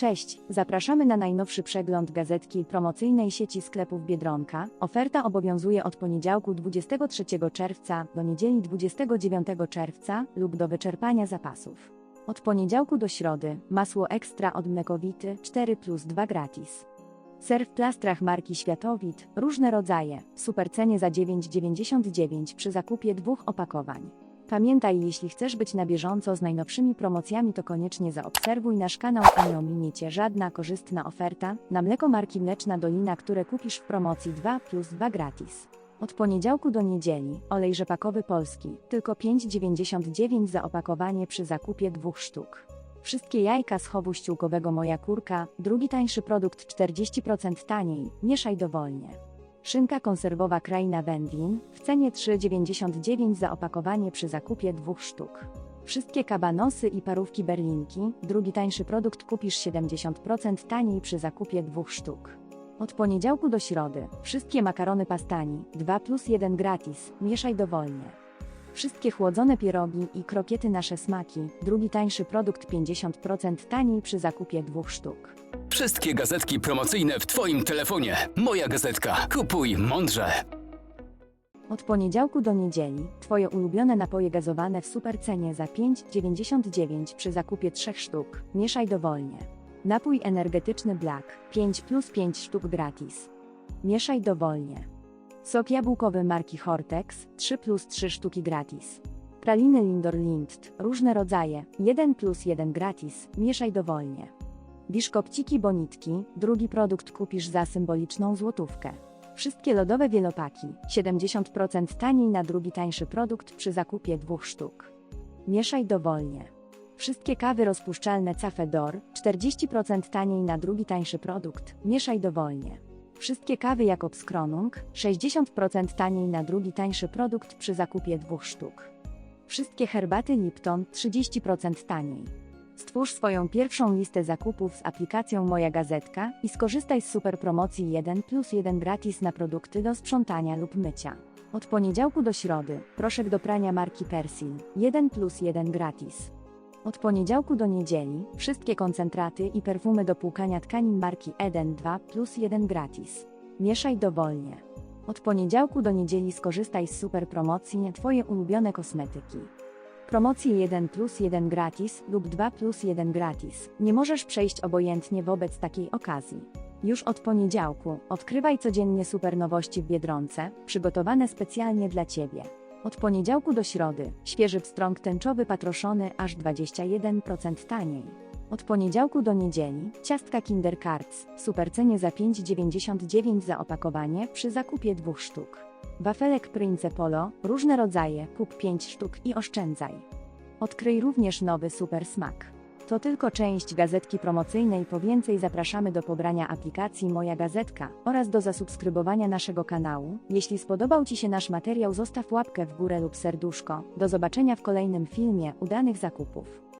Cześć, zapraszamy na najnowszy przegląd gazetki promocyjnej sieci sklepów Biedronka. Oferta obowiązuje od poniedziałku 23 czerwca do niedzieli 29 czerwca lub do wyczerpania zapasów. Od poniedziałku do środy masło ekstra od Mlekowity 4 plus 2 gratis. Ser w plastrach marki Światowit, różne rodzaje, w supercenie za 9,99 przy zakupie dwóch opakowań. Pamiętaj, jeśli chcesz być na bieżąco z najnowszymi promocjami, to koniecznie zaobserwuj nasz kanał, a nie ominie Cię żadna korzystna oferta na mleko marki Mleczna Dolina, które kupisz w promocji 2 plus 2 gratis. Od poniedziałku do niedzieli olej rzepakowy polski tylko 5,99 za opakowanie przy zakupie dwóch sztuk. Wszystkie jajka z chowu ściółkowego Moja Kurka, drugi tańszy produkt 40% taniej, mieszaj dowolnie. Szynka konserwowa Kraina Wędlin w cenie 3,99 za opakowanie przy zakupie dwóch sztuk. Wszystkie kabanosy i parówki berlinki, drugi tańszy produkt kupisz 70% taniej przy zakupie dwóch sztuk. Od poniedziałku do środy, wszystkie makarony pastani, 2 plus 1 gratis, mieszaj dowolnie. Wszystkie chłodzone pierogi i krokiety nasze smaki, drugi tańszy produkt 50% taniej przy zakupie dwóch sztuk. Wszystkie gazetki promocyjne w Twoim telefonie. Moja gazetka. Kupuj mądrze. Od poniedziałku do niedzieli Twoje ulubione napoje gazowane w supercenie za 5,99 przy zakupie 3 sztuk. Mieszaj dowolnie. Napój energetyczny Black 5 plus 5 sztuk gratis. Mieszaj dowolnie. Sok jabłkowy marki Hortex 3 plus 3 sztuki gratis. Praliny Lindor Lindt, różne rodzaje, 1 plus 1 gratis, mieszaj dowolnie. Biszkopciki Bonitki, drugi produkt kupisz za symboliczną złotówkę. Wszystkie lodowe wielopaki, 70% taniej na drugi tańszy produkt przy zakupie dwóch sztuk. Mieszaj dowolnie. Wszystkie kawy rozpuszczalne Cafe D'Or, 40% taniej na drugi tańszy produkt, mieszaj dowolnie. Wszystkie kawy Jakobs Kronung, 60% taniej na drugi tańszy produkt przy zakupie dwóch sztuk. Wszystkie herbaty Lipton, 30% taniej. Stwórz swoją pierwszą listę zakupów z aplikacją Moja Gazetka i skorzystaj z super promocji 1 plus 1 gratis na produkty do sprzątania lub mycia. Od poniedziałku do środy, proszek do prania marki Persil, 1 plus 1 gratis. Od poniedziałku do niedzieli, wszystkie koncentraty i perfumy do płukania tkanin marki Eden 2 plus 1 gratis. Mieszaj dowolnie. Od poniedziałku do niedzieli skorzystaj z super promocji na Twoje ulubione kosmetyki. Promocje 1 plus 1 gratis lub 2 plus 1 gratis. Nie możesz przejść obojętnie wobec takiej okazji. Już od poniedziałku odkrywaj codziennie super nowości w Biedronce, przygotowane specjalnie dla Ciebie. Od poniedziałku do środy, świeży pstrąg tęczowy patroszony aż 21% taniej. Od poniedziałku do niedzieli, ciastka Kinder Cards, supercenie za 5,99 za opakowanie przy zakupie dwóch sztuk. Wafelek Prince Polo, różne rodzaje, kup 5 sztuk i oszczędzaj. Odkryj również nowy super smak. To tylko część gazetki promocyjnej, po więcej zapraszamy do pobrania aplikacji Moja Gazetka oraz do zasubskrybowania naszego kanału. Jeśli spodobał Ci się nasz materiał, zostaw łapkę w górę lub serduszko. Do zobaczenia w kolejnym filmie udanych zakupów.